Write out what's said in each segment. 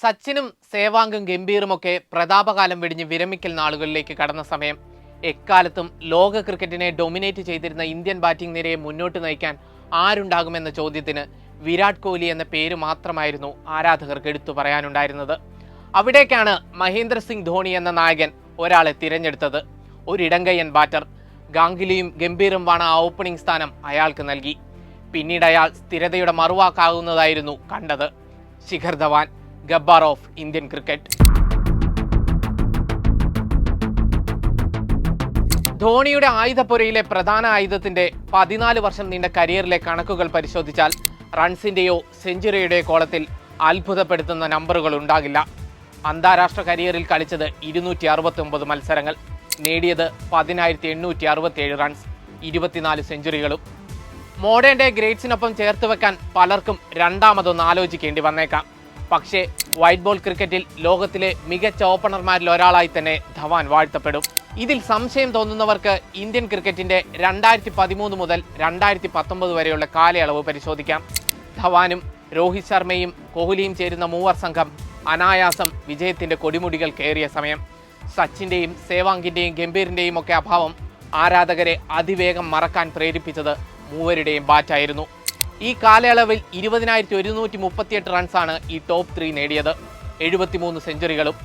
സച്ചിനും സേവാങ്കും ഗംഭീറുമൊക്കെ പ്രതാപകാലം വെടിഞ്ഞ് വിരമിക്കൽ നാളുകളിലേക്ക് കടന്ന സമയം. എക്കാലത്തും ലോക ക്രിക്കറ്റിനെ ഡൊമിനേറ്റ് ചെയ്തിരുന്ന ഇന്ത്യൻ ബാറ്റിംഗ് നിരയെ മുന്നോട്ട് നയിക്കാൻ ആരുണ്ടാകുമെന്ന ചോദ്യത്തിന് വിരാട് കോഹ്ലി എന്ന പേര് മാത്രമായിരുന്നു ആരാധകർക്ക് എടുത്തു പറയാനുണ്ടായിരുന്നത്. അവിടേക്കാണ് മഹേന്ദ്ര സിംഗ് ധോണി എന്ന നായകൻ ഒരാളെ തിരഞ്ഞെടുത്തത്. ഒരു ഇടങ്കയ്യൻ ബാറ്റർ. ഗാംഗുലിയും ഗംഭീറും വാണ ആ ഓപ്പണിംഗ് സ്ഥാനം അയാൾക്ക് നൽകി. പിന്നീട് അയാൾ സ്ഥിരതയുടെ മറുവാക്കാകുന്നതായിരുന്നു കണ്ടത്. Shikhar Dhawan. Gabbar of Indian cricket. ധോണിയുടെ ആയുധപ്പുരയിലെ പ്രധാന ആയുധത്തിന്റെ പതിനാല് വർഷം നീണ്ട കരിയറിലെ കണക്കുകൾ പരിശോധിച്ചാൽ റൺസിന്റെയോ സെഞ്ചുറിയുടെയോ കോളത്തിൽ അത്ഭുതപ്പെടുത്തുന്ന നമ്പറുകൾ ഉണ്ടാകില്ല. അന്താരാഷ്ട്ര കരിയറിൽ കളിച്ചത് ഇരുന്നൂറ്റി അറുപത്തി ഒമ്പത് മത്സരങ്ങൾ നേടിയത് പതിനായിരത്തി എണ്ണൂറ്റി അറുപത്തിയേഴ് റൺസ് ഇരുപത്തിനാല് സെഞ്ചുറികളും. മോഡേൺ ഡേ ഗ്രേറ്റ്സിനൊപ്പം ചേർത്ത് വെക്കാൻ പലർക്കും രണ്ടാമതൊന്ന് ആലോചിക്കേണ്ടി വന്നേക്കാം. പക്ഷേ വൈറ്റ് ബോൾ ക്രിക്കറ്റിൽ ലോകത്തിലെ മികച്ച ഓപ്പണർമാരിൽ ഒരാളായി തന്നെ ധവാൻ വാഴ്ത്തപ്പെടും. ഇതിൽ സംശയം തോന്നുന്നവർക്ക് ഇന്ത്യൻ ക്രിക്കറ്റിന്റെ രണ്ടായിരത്തി പതിമൂന്ന് മുതൽ രണ്ടായിരത്തി പത്തൊമ്പത് വരെയുള്ള കാലയളവ് പരിശോധിക്കാം. ധവാനും രോഹിത് ശർമ്മയും കോഹ്ലിയും ചേരുന്ന മൂവർ സംഘം അനായാസം വിജയത്തിന്റെ കൊടിമുടികൾ കയറിയ സമയം. സച്ചിന്റെയും സേവാങ്കിന്റെയും ഗംഭീറിന്റെയും ഒക്കെ അഭാവം ആരാധകരെ അതിവേഗം മറക്കാൻ പ്രേരിപ്പിച്ചത് മൂവരുടെയും ബാറ്റായിരുന്നു ഈ കാലയളവിൽ ഇരുപതിനായിരത്തി ഒരുന്നൂറ്റി മുപ്പത്തിയെട്ട് റൺസാണ് ഈ ടോപ്പ് ത്രീ നേടിയത്. എഴുപത്തിമൂന്ന് സെഞ്ചുറികളും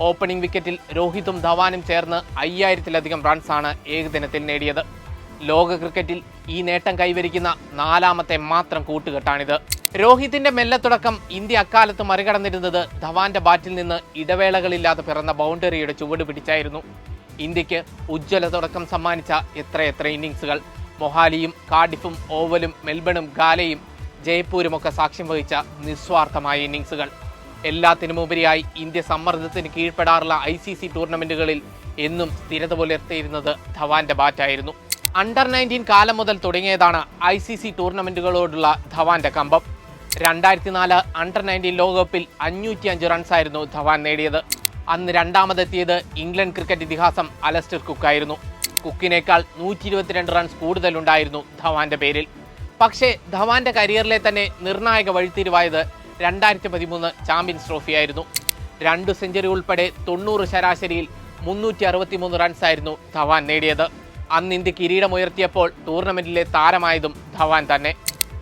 ഓപ്പണിംഗ് വിക്കറ്റിൽ രോഹിതും ധവാനും ചേർന്ന് അയ്യായിരത്തിലധികം റൺസാണ് ഏകദിനത്തിൽ നേടിയത്. ലോക ക്രിക്കറ്റിൽ ഈ നേട്ടം കൈവരിക്കുന്ന നാലാമത്തെ മാത്രം കൂട്ടുകെട്ടാണിത്. രോഹിത്തിന്റെ മെല്ലത്തുടക്കം ഇന്ത്യ അക്കാലത്ത് മറികടന്നിരുന്നത് ധവാന്റെ ബാറ്റിൽ നിന്ന് ഇടവേളകളില്ലാതെ പിറന്ന ബൗണ്ടറിയുടെ ചുവട് പിടിച്ചായിരുന്നു. ഇന്ത്യയ്ക്ക് ഉജ്ജ്വല തുടക്കം സമ്മാനിച്ച എത്രയെത്ര ഇന്നിങ്സുകൾ മൊഹാലിയും കാഡിഫും ഓവലും മെൽബണും ഗാലയും ജയ്പൂരും ഒക്കെ സാക്ഷ്യം വഹിച്ച നിസ്വാർത്ഥമായ ഇന്നിങ്സുകൾ എല്ലാത്തിനുമുപരിയായി ഇന്ത്യ സമ്മർദ്ദത്തിന് കീഴ്പ്പെടാറുള്ള ഐ സി സി ടൂർണമെന്റുകളിൽ എന്നും സ്ഥിരത പുലർത്തിയിരുന്നത് ധവാന്റെ ബാറ്റായിരുന്നു. അണ്ടർ നയന്റീൻ കാലം മുതൽ തുടങ്ങിയതാണ് ഐ സി സി ടൂർണമെന്റുകളോടുള്ള ധവാന്റെ കമ്പം. രണ്ടായിരത്തി നാല് അണ്ടർ നയന്റീൻ ലോകകപ്പിൽ അഞ്ഞൂറ്റി അഞ്ച് റൺസായിരുന്നു ധവാൻ നേടിയത്. അന്ന് രണ്ടാമതെത്തിയത് ഇംഗ്ലണ്ട് ക്രിക്കറ്റ് ഇതിഹാസം അലസ്റ്റർ കുക്കായിരുന്നു. കുക്കിനേക്കാൾ നൂറ്റി ഇരുപത്തിരണ്ട് റൺസ് കൂടുതലുണ്ടായിരുന്നു ധവാന്റെ പേരിൽ. പക്ഷേ ധവാന്റെ കരിയറിലെ തന്നെ നിർണായക വഴിത്തിരിവായത് രണ്ടായിരത്തി പതിമൂന്ന് ചാമ്പ്യൻസ് ട്രോഫിയായിരുന്നു. രണ്ട് സെഞ്ചുറി ഉൾപ്പെടെ തൊണ്ണൂറ് ശരാശരിയിൽ മുന്നൂറ്റി അറുപത്തിമൂന്ന് റൺസായിരുന്നു ധവാൻ നേടിയത്. അന്ന് ഇന്ത്യ കിരീടമുയർത്തിയപ്പോൾ ടൂർണമെന്റിലെ താരമായതും ധവാൻ തന്നെ.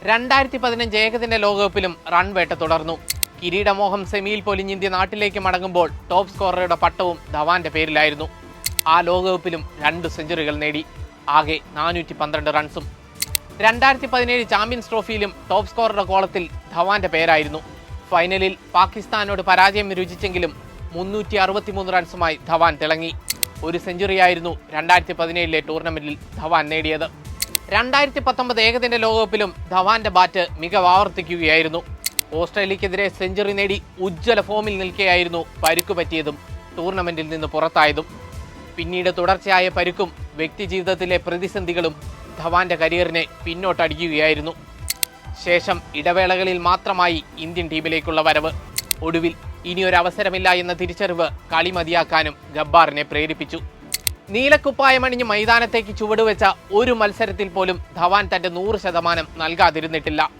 രണ്ടായിരത്തി പതിനഞ്ച് ഏകദിന ലോകകപ്പിലും റൺ വേട്ട തുടർന്നു. കിരീടമോഹം സെമിയിൽ പൊലിഞ്ഞ് ഇന്ത്യ നാട്ടിലേക്ക് മടങ്ങുമ്പോൾ ടോപ്പ് സ്കോററുടെ പട്ടവും ധവാന്റെ പേരിലായിരുന്നു. ആ ലോകകപ്പിലും രണ്ട് സെഞ്ചുറികൾ നേടി. ആകെ നാനൂറ്റി പന്ത്രണ്ട് റൺസും. രണ്ടായിരത്തി പതിനേഴ് ചാമ്പ്യൻസ് ട്രോഫിയിലും ടോപ്പ് സ്കോറുടെ കോളത്തിൽ ധവാന്റെ പേരായിരുന്നു. ഫൈനലിൽ പാകിസ്ഥാനോട് പരാജയം രുചിച്ചെങ്കിലും മുന്നൂറ്റി അറുപത്തിമൂന്ന് റൺസുമായി ധവാൻ തിളങ്ങി. ഒരു സെഞ്ചുറിയായിരുന്നു രണ്ടായിരത്തി പതിനേഴിലെ ടൂർണമെന്റിൽ ധവാൻ നേടിയത്. രണ്ടായിരത്തി പത്തൊമ്പത് ഏകദിന ലോകകപ്പിലും ധവാന്റെ ബാറ്റ് മികവ് ആവർത്തിക്കുകയായിരുന്നു ഓസ്ട്രേലിയക്കെതിരെ സെഞ്ചുറി നേടി ഉജ്ജ്വല ഫോമിൽ നിൽക്കുകയായിരുന്നു പരുക്കുപറ്റിയതും ടൂർണമെന്റിൽ നിന്ന് പുറത്തായതും. പിന്നീട് തുടർച്ചയായ പരുക്കും വ്യക്തിജീവിതത്തിലെ പ്രതിസന്ധികളും ധവാന്റെ കരിയറിനെ പിന്നോട്ടടിക്കുകയായിരുന്നു. ശേഷം ഇടവേളകളിൽ മാത്രമായി ഇന്ത്യൻ ടീമിലേക്കുള്ള വരവ്. ഒടുവിൽ ഇനിയൊരവസരമില്ല എന്ന തിരിച്ചറിവ് കളി മതിയാക്കാനും ഗബ്ബാറിനെ പ്രേരിപ്പിച്ചു. നീലക്കുപ്പായമണിഞ്ഞ് മൈതാനത്തേക്ക് ചുവടുവെച്ച ഒരു മത്സരത്തിൽ പോലും ധവാൻ തന്റെ നൂറ് ശതമാനം നൽകാതിരുന്നിട്ടില്ല.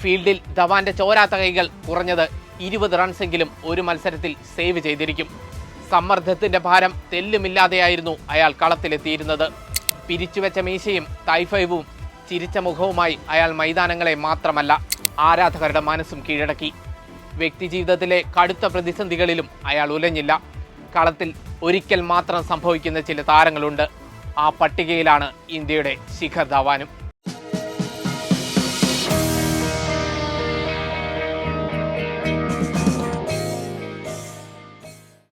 ഫീൽഡിൽ ധവാന്റെ ചോരാത്ത കൈകൾ കുറഞ്ഞത് ഇരുപത് റൺസെങ്കിലും ഒരു മത്സരത്തിൽ സേവ് ചെയ്തിരിക്കും. സമ്മർദ്ദത്തിന്റെ ഭാരം തെല്ലുമില്ലാതെയായിരുന്നു അയാൾ കളത്തിലെത്തിയിരുന്നത്. പിരിച്ചുവെച്ച മീശയും തൈഫൈവും ചിരിച്ച മുഖവുമായി അയാൾ മൈതാനങ്ങളെ മാത്രമല്ല ആരാധകരുടെ മനസ്സും കീഴടക്കി. വ്യക്തിജീവിതത്തിലെ കടുത്ത പ്രതിസന്ധികളിലും അയാൾ ഉലഞ്ഞില്ല. കളത്തിൽ ഒരിക്കൽ മാത്രം സംഭവിക്കുന്ന ചില താരങ്ങളുണ്ട്. ആ പട്ടികയിലാണ് ഇന്ത്യയുടെ ശിഖർ ധവാനും.